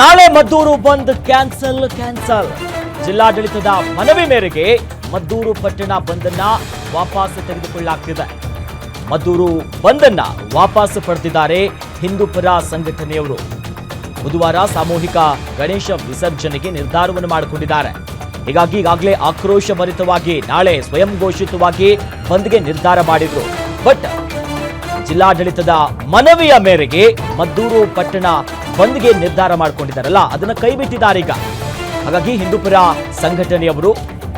ನಾಳೆ ಮದ್ದೂರು ಬಂದ್ cancel cancel. ಜಿಲ್ಲಾಡಳಿತದ ಮನವಿ ಮೇರೆಗೆ ಮದ್ದೂರು ಪಟ್ಟಣ ಬಂದನ್ನ ವಾಪಸ್ ತೆಗೆದುಕೊಳ್ಳಲಾಗ್ತಿದೆ. ಮದ್ದೂರು ಬಂದನ್ನ ವಾಪಸ್ ಪಡೆದಿದ್ದಾರೆ ಹಿಂದೂಪರ ಸಂಘಟನೆಯವರು. ಬುಧವಾರ ಸಾಮೂಹಿಕ ಗಣೇಶ ವಿಸರ್ಜನೆಗೆ ನಿರ್ಧಾರವನ್ನು ಮಾಡಿಕೊಂಡಿದ್ದಾರೆ. ಹೀಗಾಗಿ ಈಗಾಗಲೇ ಆಕ್ರೋಶ ಭರಿತವಾಗಿ ನಾಳೆ ಸ್ವಯಂ ಘೋಷಿತವಾಗಿ ಬಂದ್ಗೆ ನಿರ್ಧಾರ ಮಾಡಿದ್ರು. ಬಟ್ ಜಿಲ್ಲಾಡಳಿತದ ಮನವಿಯ ಮೇರೆಗೆ ಮದ್ದೂರು ಪಟ್ಟಣ ಬಂದ್ಗೆ ನಿರ್ಧಾರ ಮಾಡಿಕೊಂಡಿದ್ದಾರಲ್ಲ, ಅದನ್ನ ಕೈಬಿಟ್ಟಿದ್ದಾರೆ ಈಗ. ಹಾಗಾಗಿ ಹಿಂದೂಪುರ ಸಂಘಟನೆಯವರು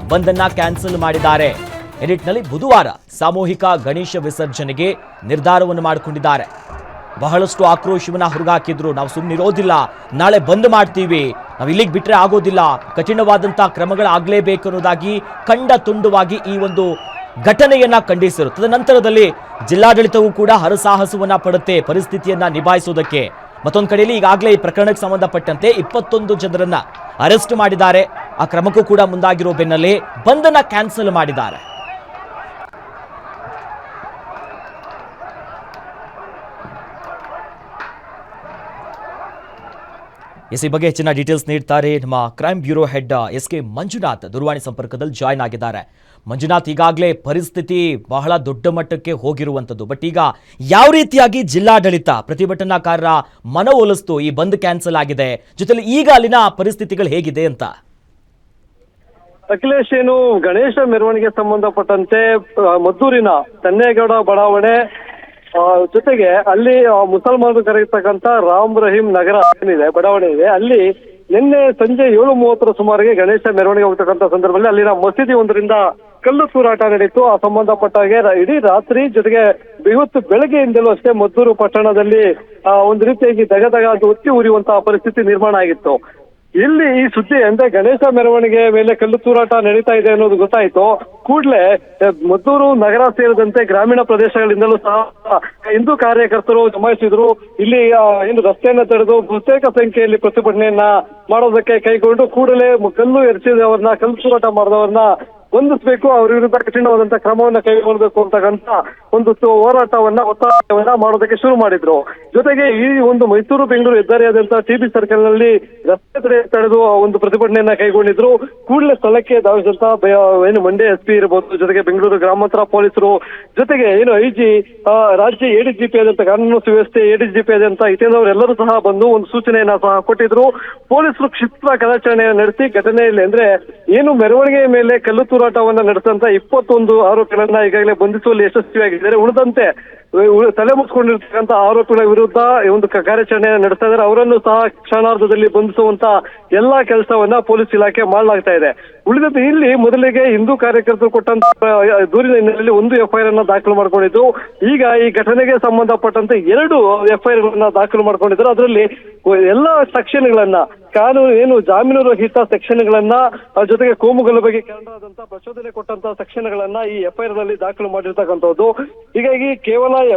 ಬಂದನ್ನ ಕ್ಯಾನ್ಸಲ್ ಮಾಡಿದ್ದಾರೆ. ಈ ಬುಧವಾರ ಸಾಮೂಹಿಕ ಗಣೇಶ ವಿಸರ್ಜನೆಗೆ ನಿರ್ಧಾರವನ್ನು ಮಾಡಿಕೊಂಡಿದ್ದಾರೆ. ಬಹಳಷ್ಟು ಆಕ್ರೋಶವನ್ನ ಹುರುಗಾಕಿದ್ರು. ನಾವು ಸುಮ್ಮನಿರೋದಿಲ್ಲ ನಾಳೆ ಬಂದ್ ಮಾಡ್ತೀವಿ. ನಾವು ಇಲ್ಲಿಗೆ ಬಿಟ್ರೆ ಆಗೋದಿಲ್ಲ. ಕಠಿಣವಾದಂಥ ಕ್ರಮಗಳಾಗಲೇಬೇಕು ಅನ್ನೋದಾಗಿ ಕಂಡ ತುಂಡುವಾಗಿ ಈ ಒಂದು ಘಟನೆಯನ್ನ ಖಂಡಿಸಿರು ತದನಂತರದಲ್ಲಿ ಜಿಲ್ಲಾಡಳಿತವೂ ಕೂಡ ಹರಸಾಹಸವನ್ನ ಪಡುತ್ತೆ, ಪರಿಸ್ಥಿತಿಯನ್ನ ನಿಭಾಯಿಸುವುದಕ್ಕೆ ಮತ್ತೊಂದು ಕಡೆಯಲ್ಲಿ ಈಗಾಗಲೇ ಈ ಪ್ರಕರಣಕ್ಕೆ ಸಂಬಂಧಪಟ್ಟಂತೆ ಇಪ್ಪತ್ತೊಂದು ಜನರನ್ನ ಅರೆಸ್ಟ್ ಮಾಡಿದ್ದಾರೆ. ಆ ಕ್ರಮಕ್ಕೂ ಕೂಡ ಮುಂದಾಗಿರೋ ಬೆನ್ನಲ್ಲೇ ಬಂಧನ ಕ್ಯಾನ್ಸಲ್ ಮಾಡಿದ್ದಾರೆ. ಎಸ್ ಈ ಬಗ್ಗೆ ಹೆಚ್ಚಿನ ಡೀಟೇಲ್ಸ್ ನೀಡ್ತಾರೆ ನಮ್ಮ crime bureau head S K Manjunath ದೂರವಾಣಿ ಸಂಪರ್ಕದಲ್ಲಿ ಜಾಯ್ನ್ ಆಗಿದ್ದಾರೆ. ಮಂಜುನಾಥ್, ಈಗಾಗಲೇ ಪರಿಸ್ಥಿತಿ ಬಹಳ ದೊಡ್ಡ ಮಟ್ಟಕ್ಕೆ ಹೋಗಿರುವಂಥದ್ದು ಬಟ್ ಈಗ ಯಾವ ರೀತಿಯಾಗಿ ಜಿಲ್ಲಾಡಳಿತ ಪ್ರತಿಭಟನಾಕಾರರ ಮನವೊಲಿಸ್ತು ಈ ಬಂದ್ ಕ್ಯಾನ್ಸಲ್ ಆಗಿದೆ. ಜೊತೆಲಿ ಈಗ ಅಲ್ಲಿನ ಪರಿಸ್ಥಿತಿಗಳು ಹೇಗಿದೆ ಅಂತ? ಅಖಿಲೇಶ್, ಏನು ಗಣೇಶ ಮೆರವಣಿಗೆ ಸಂಬಂಧಪಟ್ಟಂತೆ ಮದ್ದೂರಿನ ತನ್ನೇಗೌಡ ಬಡಾವಣೆ ಜೊತೆಗೆ ಅಲ್ಲಿ ಮುಸಲ್ಮಾನರು ಕರೆಯತಕ್ಕಂತ ರಾಮ್ ರಹೀಂ ನಗರ ಏನಿದೆ, ಬಡಾವಣೆ ಇದೆ, ಅಲ್ಲಿ ನಿನ್ನೆ ಸಂಜೆ ಏಳು ಮೂವತ್ತರ ಸುಮಾರಿಗೆ ಗಣೇಶ ಮೆರವಣಿಗೆ ಹೋಗ್ತಕ್ಕಂಥ ಸಂದರ್ಭದಲ್ಲಿ ಅಲ್ಲಿನ ಮಸೀದಿ ಒಂದರಿಂದ ಕಲ್ಲು ತೂರಾಟ ನಡೆಯಿತು. ಆ ಸಂಬಂಧಪಟ್ಟ ಹಾಗೆ ರ- ಇಡೀ ರಾತ್ರಿ ಜೊತೆಗೆ ಇವತ್ತು ಬೆಳಗ್ಗೆಯಿಂದಲೂ ಅಷ್ಟೇ ಮದ್ದೂರು ಪಟ್ಟಣದಲ್ಲಿ ಒಂದು ರೀತಿಯಾಗಿ ದಗದಗ ಅದು ಒತ್ತಿ ಉರಿಯುವಂತಹ ಪರಿಸ್ಥಿತಿ ನಿರ್ಮಾಣ ಆಗಿತ್ತು. ಇಲ್ಲಿ ಈ ಸುದ್ದಿ ಅಂದ್ರೆ ಗಣೇಶ ಮೆರವಣಿಗೆ ಮೇಲೆ ಕಲ್ಲು ತೂರಾಟ ನಡೀತಾ ಇದೆ ಅನ್ನೋದು ಗೊತ್ತಾಯ್ತು. ಕೂಡಲೇ ಮದ್ದೂರು ನಗರ ಸೇರಿದಂತೆ ಗ್ರಾಮೀಣ ಪ್ರದೇಶಗಳಿಂದಲೂ ಸಹ, ಹಿಂದೂ ಕಾರ್ಯಕರ್ತರು ಜಮಾಯಿಸಿದ್ರು. ಇಲ್ಲಿ ಏನು ರಸ್ತೆಯನ್ನ ತಡೆದು ಬಹುತೇಕ ಸಂಖ್ಯೆಯಲ್ಲಿ ಪ್ರತಿಭಟನೆಯನ್ನ ಮಾಡೋದಕ್ಕೆ ಕೈಗೊಂಡು ಕೂಡಲೇ ಕಲ್ಲು ಎರಚಿದವರನ್ನ, ಕಲ್ಲು ತೂರಾಟ ಮಾಡಿದವರನ್ನ ಬಂಧಿಸಬೇಕು ಅವ್ರ ವಿರುದ್ಧ ಕಠಿಣವಾದಂತ ಕ್ರಮವನ್ನ ಕೈಗೊಳ್ಳಬೇಕು ಅಂತಕ್ಕಂತ ಒಂದು ಹೋರಾಟವನ್ನ, ಒತ್ತಾಯವನ್ನ ಮಾಡೋದಕ್ಕೆ ಶುರು ಮಾಡಿದ್ರು. ಜೊತೆಗೆ ಈ ಒಂದು ಮೈಸೂರು, ಬೆಂಗಳೂರು ಹೆದ್ದಾರಿಯಾದಂತಹ ಟಿಬಿ ಸರ್ಕಲ್ನಲ್ಲಿ ರಸ್ತೆ ತಡೆ ತಡೆದು ಒಂದು ಪ್ರತಿಭಟನೆಯನ್ನ ಕೈಗೊಂಡಿದ್ರು. ಕೂಡಲೇ ಸ್ಥಳಕ್ಕೆ ಧಾವಿಸಿದಂತ ಏನು ಮಂಡ್ಯ ಎಸ್ ಪಿ ಇರಬಹುದು ಜೊತೆಗೆ ಬೆಂಗಳೂರು ಗ್ರಾಮಾಂತರ ಪೊಲೀಸರು, ಜೊತೆಗೆ ಏನು ಐ ಜಿ ರಾಜ್ಯ ಎಡಿಜಿಪಿ ಆದಂತ ಕಾನೂನು ಸುವ್ಯವಸ್ಥೆ ಎಡಿಜಿಪಿ ಆದಂತ ಇತ್ಯಾದವರೆಲ್ಲರೂ ಸಹ ಬಂದು ಒಂದು ಸೂಚನೆಯನ್ನ ಸಹ ಕೊಟ್ಟಿದ್ರು. ಪೊಲೀಸರು ಕ್ಷಿಪ್ರ ಕಾರ್ಯಾಚರಣೆ ನಡೆಸಿ ಘಟನೆಯಲ್ಲಿ ಅಂದ್ರೆ ಏನು ಮೆರವಣಿಗೆಯ ಮೇಲೆ ಕಲ್ಲು ತೂರಾಟವನ್ನ ನಡೆಸಿದಂತ ಇಪ್ಪತ್ತೊಂದು ಆರೋಪಿಗಳನ್ನ ಈಗಾಗಲೇ ಬಂಧಿಸುವಲ್ಲಿ ಯಶಸ್ವಿಯಾಗಿದ್ದಾರೆ. ಉಳಿದಂತೆ ತಲೆ ಮುಚ್ಕೊಂಡಿರ್ತಕ್ಕಂಥ ಆರೋಪಿಗಳ ವಿರುದ್ಧ ಒಂದು ಕಾರ್ಯಾಚರಣೆ ನಡೆಸ್ತಾ ಇದ್ದಾರೆ. ಅವರನ್ನು ಸಹ ಕ್ಷಣಾರ್ಧದಲ್ಲಿ ಬಂಧಿಸುವಂತ ಎಲ್ಲಾ ಕೆಲಸವನ್ನ ಪೊಲೀಸ್ ಇಲಾಖೆ ಮಾಡಲಾಗ್ತಾ ಇದೆ. ಉಳಿದಂತೆ ಇಲ್ಲಿ ಮೊದಲಿಗೆ ಹಿಂದೂ ಕಾರ್ಯಕರ್ತರು ಕೊಟ್ಟಂತ ದೂರಿನ ಹಿನ್ನೆಲೆಯಲ್ಲಿ ಒಂದು ಎಫ್ಐಆರ್ ಅನ್ನ ದಾಖಲು ಮಾಡ್ಕೊಂಡಿದ್ದು. ಈಗ ಈ ಘಟನೆಗೆ ಸಂಬಂಧಪಟ್ಟಂತೆ ಎರಡು ಎಫ್ಐಆರ್ ಗಳನ್ನ ದಾಖಲು ಮಾಡ್ಕೊಂಡಿದ್ದಾರೆ. ಅದರಲ್ಲಿ ಎಲ್ಲಾ ಸೆಕ್ಷನ್ಗಳನ್ನ, ಕಾನೂನು, ಏನು ಜಾಮೀನು ರಹಿತ ಸೆಕ್ಷನ್ಗಳನ್ನ ಜೊತೆಗೆ ಕೋಮುಗಳ ಬಗ್ಗೆ ಕಾರಣವಾದಂತ ಪ್ರಚೋದನೆ ಕೊಟ್ಟಂತ ಸೆಕ್ಷನ್ಗಳನ್ನ ಈ ಎಫ್ಐಆರ್ನಲ್ಲಿ ದಾಖಲು ಮಾಡಿರ್ತಕ್ಕಂಥದ್ದು. ಹೀಗಾಗಿ ಕೇವಲ